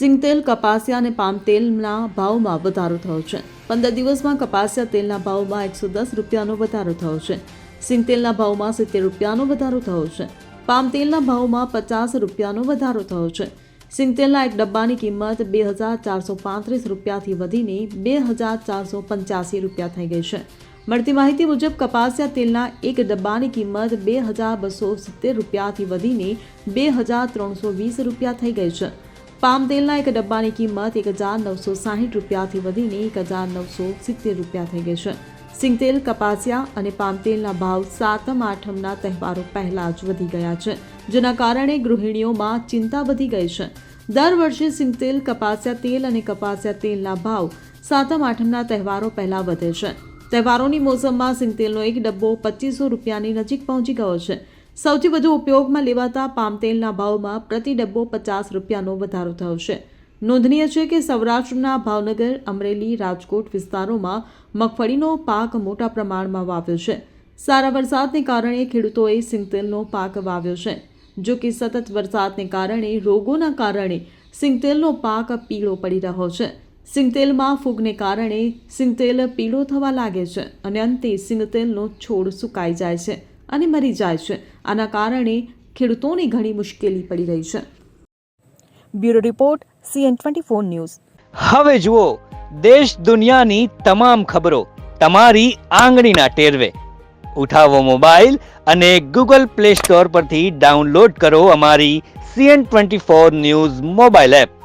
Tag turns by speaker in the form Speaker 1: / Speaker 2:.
Speaker 1: સિંગતેલ, કપાસિયા અને પામ તેલના ભાવમાં વધારો થયો છે. પંદર દિવસમાં કપાસિયા તેલના ભાવમાં એકસો દસ રૂપિયાનો વધારો થયો છે. સિંગતેલના ભાવમાં સિત્તેર રૂપિયાનો વધારો થયો છે. પામ તેલના ભાવમાં પચાસ રૂપિયાનો વધારો થયો છે. સિંગતેલના એક ડબ્બાની કિંમત બે હજાર ચારસો પાંત્રીસ રૂપિયાથી વધીને બે હજાર ચારસો પંચ્યાસી રૂપિયા થઈ ગઈ છે. મળતી માહિતી મુજબ કપાસિયા તેલના એક ડબ્બાની કિંમત બે હજાર બસો સિત્તેર રૂપિયાથી વધીને બે હજાર ત્રણસો વીસ રૂપિયા થઈ ગઈ છે. પામ તેલના એક ડબ્બાની કિંમત એક હજાર નવસો સાહીઠ રૂપિયાથી વધીને એક હજાર નવસો સિત્તેર રૂપિયા થઈ ગઈ છે. સિંગતેલ, કપાસિયા અને પામ તેલના ભાવ સાતમ, આઠમના તહેવારો પહેલા જ વધી ગયા છે, જેના કારણે ગૃહિણીઓમાં ચિંતા વધી ગઈ છે. દર વર્ષે સિંગતેલ, કપાસિયા તેલ અને કપાસિયા તેલના ભાવ સાતમ, આઠમના તહેવારો પહેલા વધે છે. તહેવારોની મોસમમાં સિંગતેલનો એક ડબ્બો પચીસો રૂપિયાની નજીક પહોંચી ગયો છે. સૌથી વધુ ઉપયોગમાં લેવાતા પામ તેલના ભાવમાં પ્રતિ ડબ્બો પચાસ રૂપિયાનો વધારો થયો છે. નોંધનીય છે કે સૌરાષ્ટ્રના ભાવનગર, અમરેલી, રાજકોટ વિસ્તારોમાં મગફળીનો પાક મોટા પ્રમાણમાં વાવ્યો છે. સારા વરસાદને કારણે ખેડૂતોએ સિંગતેલનો પાક વાવ્યો છે. જો કે સતત વરસાદને કારણે રોગોના કારણે સિંગતેલનો પાક પીળો પડી રહ્યો છે. સિંગતેલમાં ફૂગને કારણે સિંગતેલ પીળો થવા લાગે છે અને અંતે સિંગતેલનો છોડ સુકાઈ જાય છે. અને મરી જાય છે. આના કારણે ખેડૂતોને ઘણી મુશ્કેલી પડી રહી છે.
Speaker 2: Bureau report, CN twenty four news.
Speaker 3: હવે જુઓ, દેશ દુનિયાની તમામ ખબરો તમારી આંગળીના ટેરવે. ઉઠાવો મોબાઈલ અને ગૂગલ પ્લે સ્ટોર પરથી ડાઉનલોડ કરો અમારી CN twenty four news mobile app.